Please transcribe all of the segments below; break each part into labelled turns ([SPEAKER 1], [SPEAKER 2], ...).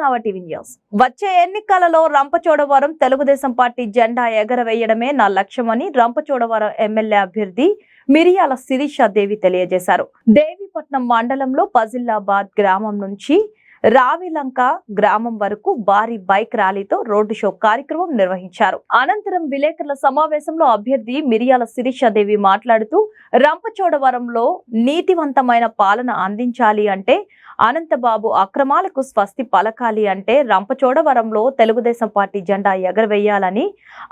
[SPEAKER 1] నవ TV news? వచ్చే ఎన్నికలలో రంపచోడవరం తెలుగుదేశం పార్టీ జెండా ఎగరవేయడమే నా లక్ష్యమని రంపచోడవరం ఎమ్మెల్యే అభ్యర్థి మిరియాల శిరీష దేవి తెలియజేశారు. దేవిపట్నం మండలంలో పజిల్లాబాద్ గ్రామం నుంచి రావిలంక గ్రామం వరకు భారీ బైక్ ర్యాలీతో రోడ్డు షో కార్యక్రమం నిర్వహించారు. అనంతరం విలేకరుల సమావేశంలో అభ్యర్థి మిరియాల శిరీష దేవి మాట్లాడుతూ రంపచోడవరంలో నీతివంతమైన పాలన అందించాలి అంటే అనంతబాబు అక్రమాలకు స్వస్తి పలకాలి అంటే రంపచోడవరంలో తెలుగుదేశం పార్టీ జెండా ఎగరవేయాలని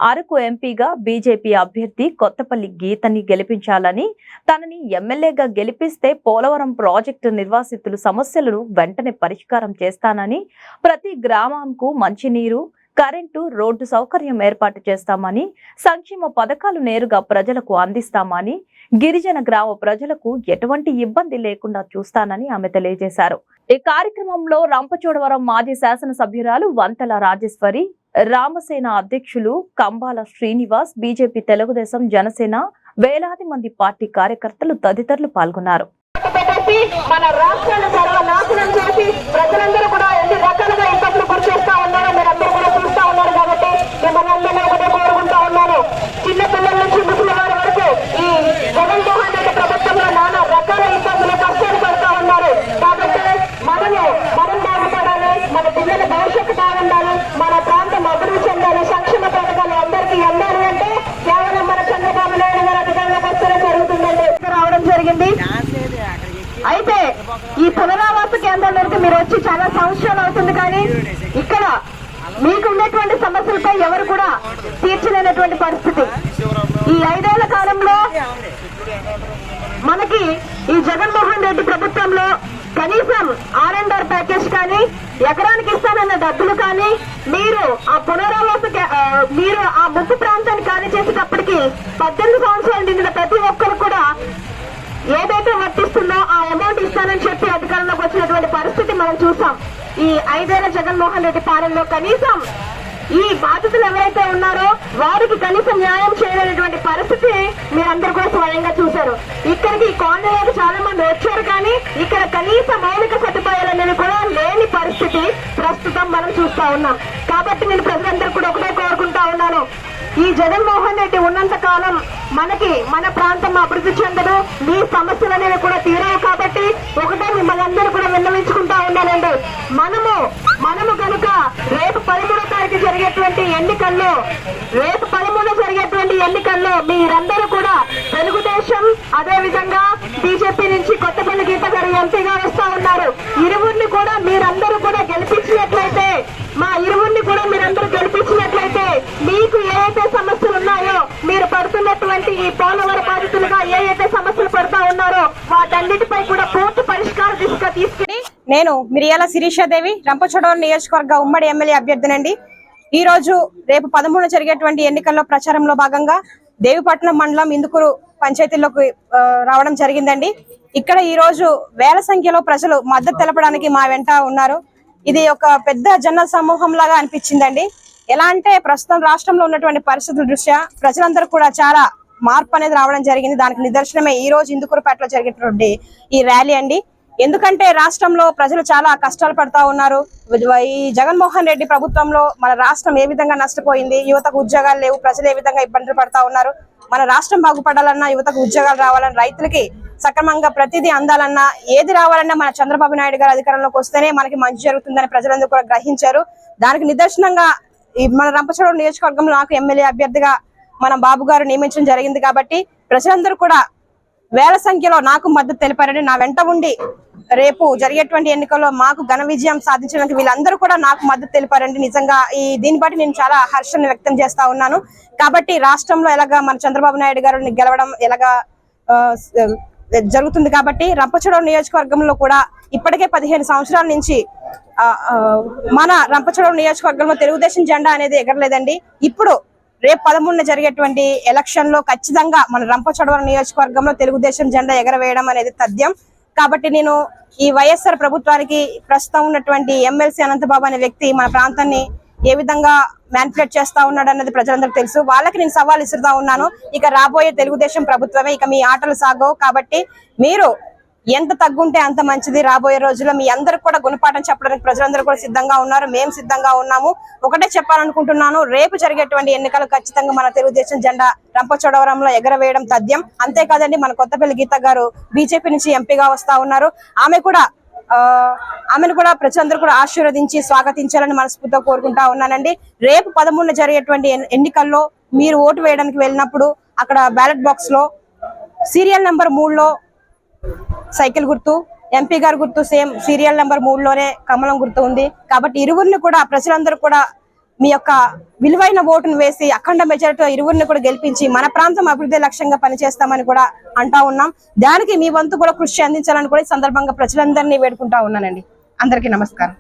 [SPEAKER 1] అరకు ఎంపీగా బీజేపీ అభ్యర్థి కొత్తపల్లి గీతని గెలిపించాలని తనని ఎమ్మెల్యేగా గెలిపిస్తే పోలవరం ప్రాజెక్టు నిర్వాసితులు సమస్యలను వెంటనే పరిష్కారం చేస్తానని ప్రతి గ్రామంకు మంచినీరు కరెంటు రోడ్డు సౌకర్యం ఏర్పాటు చేస్తామని సంక్షేమ పథకాలు నేరుగా ప్రజలకు అందిస్తామని గిరిజన గ్రామ ప్రజలకు ఎటువంటి ఇబ్బంది లేకుండా చూస్తానని ఆమె తెలియజేశారు. ఈ కార్యక్రమంలో రంపచోడవరం మాజీ శాసనసభ్యురాలు వంతల రాజేశ్వరి రామసేన అధ్యక్షులు కంబాల శ్రీనివాస్ బీజేపీ తెలుగుదేశం జనసేన వేలాది మంది పార్టీ కార్యకర్తలు తదితరులు పాల్గొన్నారు.
[SPEAKER 2] మన రాష్ట్రాన్ని సర్వనాశనం చేసి ప్రజలందరూ కూడా ఎన్ని రకాలుగా ఇబ్బందులు గురి చేస్తా ఉన్నారో మీరందరూ కూడా చూస్తా ఉన్నారు కాబట్టి మిమ్మల్ని అందరినీ ఒకటే కోరుకుంటా ఉన్నాను చిన్న పిల్లల నుంచి ముసలి వారి వరకు ఈ జగన్మోహన్ రెడ్డి ప్రభుత్వంలో నానా రకాల ఇబ్బందులు కష్టాలు పడుతా ఉన్నారు కాబట్టి మనము మనం బాగుపడాలి మన పిల్లల భవిష్యత్తు బాగుండాలి మన ప్రాంతం అభివృద్ధి చెందాలి సంక్షేమ పథకాలు అందరికీ అందాలి అంటే కేవలం మన చంద్రబాబు నాయుడు గారు అధికారంలోకి వస్తేనే జరుగుతుందండి రావడం జరిగింది అయితే ఈ పునరావాస కేంద్రాలకు మీరు వచ్చి చాలా సంవత్సరాలు అవుతుంది కానీ ఇక్కడ మీకు ఉన్నటువంటి సమస్యలపై ఎవరు కూడా తీర్చలేనటువంటి పరిస్థితి. ఈ ఐదేళ్ళ కాలంలో మనకి ఈ జగన్మోహన్ రెడ్డి ప్రభుత్వంలో కనీసం ఆర్ అండ్ ఆర్ ప్యాకేజ్ కానీ ఎకరానికి ఇస్తానన్న డబ్బులు కానీ మీరు ఆ పునరావాస మీరు ఆ ముప్పు ప్రాంతాన్ని ఖాళీ చేసేటప్పటికి పద్దెనిమిది సంవత్సరాలు నిండిన మనం చూసాం ఈ ఐదేళ్ళ జగన్మోహన్ రెడ్డి పాలనలో కనీసం ఈ బాధితులు ఎవరైతే ఉన్నారో వారికి కనీసం న్యాయం చేయలేనటువంటి పరిస్థితి మీరందరూ కూడా స్వయంగా చూశారు. ఇక్కడికి ఈ కాలనీలోకి చాలా మంది వచ్చారు కానీ ఇక్కడ కనీస మౌలిక సదుపాయాలు అనేవి కూడా లేని పరిస్థితి ప్రస్తుతం మనం చూస్తా ఉన్నాం. కాబట్టి నేను ప్రజలందరూ కూడా ఒకటే కోరుకుంటా ఉన్నాను. ఈ జగన్మోహన్ రెడ్డి ఉన్నంత కాలం మనకి మన ప్రాంతం అభివృద్ధి చెందదు మీ సమస్యలు అనేవి కూడా తీరవు కాబట్టి ఒక మిమ్మల్ని అందరూ కూడా విన్నవించుకుంటా ఉన్నానండి మనము మనము కనుక రేపు పదమూడో తారీఖు జరిగేటువంటి ఎన్నికల్లో రేపు పదమూడో జరిగేటువంటి ఎన్నికల్లో మీరందరూ కూడా తెలుగుదేశం అదే విధంగా బీజేపీ నుంచి కొత్తపల్లి గీత గారు ఎంపీగా వస్తా ఉన్నారు ఇరువురిని కూడా మీరందరూ కూడా గెలిపించినట్లయితే మా ఇరువురిని కూడా మీరందరూ గెలిపించినట్లయితే మీకు ఏ అయితే సమస్యలు ఉన్నాయో మీరు పడుతున్నటువంటి ఈ పోలవర బాధితులుగా ఏ అయితే సమస్యలు పడుతా ఉన్నారో వాటన్నిటిపై కూడా పూర్తి పరిష్కార దిశగా తీసుకుని
[SPEAKER 3] నేను మిరియాల శిరీషాదేవి రంపచోడవరం నియోజకవర్గ ఉమ్మడి ఎమ్మెల్యే అభ్యర్థినండి. ఈ రోజు రేపు పదమూడు జరిగేటువంటి ఎన్నికల్లో ప్రచారంలో భాగంగా దేవిపట్నం మండలం ఇందుకూరు పంచాయతీలోకి రావడం జరిగిందండి. ఇక్కడ ఈ రోజు వేల సంఖ్యలో ప్రజలు మద్దతు తెలపడానికి మా వెంట ఉన్నారు. ఇది ఒక పెద్ద జన సమూహం లాగా అనిపించిందండి. ఎలా అంటే ప్రస్తుతం రాష్ట్రంలో ఉన్నటువంటి పరిస్థితుల దృష్ట్యా ప్రజలందరూ కూడా చాలా మార్పు అనేది రావడం జరిగింది. దానికి నిదర్శనమే ఈ రోజు ఇందుకూరుపేటలో జరిగినటువంటి ఈ ర్యాలీ అండి. ఎందుకంటే రాష్ట్రంలో ప్రజలు చాలా కష్టాలు పడతా ఉన్నారు. ఈ జగన్మోహన్ రెడ్డి ప్రభుత్వంలో మన రాష్ట్రం ఏ విధంగా నష్టపోయింది యువతకు ఉద్యోగాలు లేవు ప్రజలు ఏ విధంగా ఇబ్బందులు పడతా ఉన్నారు మన రాష్ట్రం బాగుపడాలన్నా యువతకు ఉద్యోగాలు రావాలన్నా రైతులకి సక్రమంగా ప్రతిదీ అందాలన్నా ఏది రావాలన్నా మన చంద్రబాబు నాయుడు గారు అధికారంలోకి వస్తేనే మనకి మంచి జరుగుతుందని ప్రజలందరూ కూడా గ్రహించారు. దానికి నిదర్శనంగా ఈ మన రంపచోడవరం నియోజకవర్గంలో నాకు ఎమ్మెల్యే అభ్యర్థిగా మన బాబు గారు నియమించడం జరిగింది కాబట్టి ప్రజలందరూ కూడా వేల సంఖ్యలో నాకు మద్దతు తెలిపారని నా వెంట ఉండి రేపు జరిగేటువంటి ఎన్నికల్లో మాకు ఘన విజయం సాధించడానికి వీళ్ళందరూ కూడా నాకు మద్దతు తెలిపారండి. నిజంగా ఈ దీన్ని బట్టి నేను చాలా హర్షాన్ని వ్యక్తం చేస్తా ఉన్నాను. కాబట్టి రాష్ట్రంలో ఎలాగా మన చంద్రబాబు నాయుడు గారిని గెలవడం ఎలాగా ఆ, జరుగుతుంది కాబట్టి రంపచోడవరం నియోజకవర్గంలో కూడా ఇప్పటికే పదిహేను సంవత్సరాల నుంచి మన రంపచోడవరం నియోజకవర్గంలో తెలుగుదేశం జెండా అనేది ఎగరలేదండి. ఇప్పుడు రేపు పదమూడున జరిగేటువంటి ఎలక్షన్లో ఖచ్చితంగా మన రంపచోడవరం నియోజకవర్గంలో తెలుగుదేశం జెండా ఎగరవేయడం అనేది తథ్యం. కాబట్టి నేను ఈ వైఎస్ఆర్ ప్రభుత్వానికి ప్రస్తుతం ఉన్నటువంటి ఎమ్మెల్సీ అనంతబాబు అనే వ్యక్తి మన ప్రాంతాన్ని ఏ విధంగా మ్యానిపులేట్ చేస్తా ఉన్నాడు అన్నది ప్రజలందరికీ తెలుసు. వాళ్ళకి నేను సవాల్ ఇస్తుతా ఉన్నాను. ఇక రాబోయే తెలుగుదేశం ప్రభుత్వమే ఇక మీ ఆటలు సాగవు. కాబట్టి మీరు ఎంత తగ్గుంటే అంత మంచిది. రాబోయే రోజుల్లో మీ అందరికి కూడా గుణపాఠం చెప్పడానికి ప్రజలందరూ కూడా సిద్ధంగా ఉన్నారు. మేము సిద్ధంగా ఉన్నాము. ఒకటే చెప్పాలనుకుంటున్నాను రేపు జరిగేటువంటి ఎన్నికలు ఖచ్చితంగా మన తెలుగుదేశం జెండా రంపచోడవరంలో ఎగరవేయడం తథ్యం. అంతేకాదండి మన కొత్తపల్లి గీత గారు బీజేపీ నుంచి ఎంపీగా వస్తా ఉన్నారు. ఆమె కూడా ఆ, ఆమెను కూడా ప్రజలందరూ కూడా ఆశీర్వదించి స్వాగతించాలని మనస్ఫూర్తిగా కోరుకుంటా ఉన్నానండి. రేపు పదమూడున జరిగేటువంటి ఎన్నికల్లో మీరు ఓటు వేయడానికి వెళ్ళినప్పుడు అక్కడ బ్యాలెట్ బాక్స్లో సీరియల్ నెంబర్ మూడులో సైకిల్ గుర్తు ఎంపీ గారి గుర్తు సేమ్ సీరియల్ నెంబర్ మూడులోనే కమలం గుర్తు ఉంది. కాబట్టి ఇరువురిని కూడా ప్రజలందరూ కూడా మీ యొక్క విలువైన ఓటును వేసి అఖండ మెజారిటీతో ఇరువురిని కూడా గెలిపించి మన ప్రాంతం అభివృద్ధి లక్ష్యంగా పనిచేస్తామని కూడా అంటా ఉన్నాం. దానికి మీ వంతు కూడా కృషి అందించాలని కూడా ఈ సందర్భంగా ప్రజలందరినీ వేడుకుంటా ఉన్నానండి. అందరికీ నమస్కారం.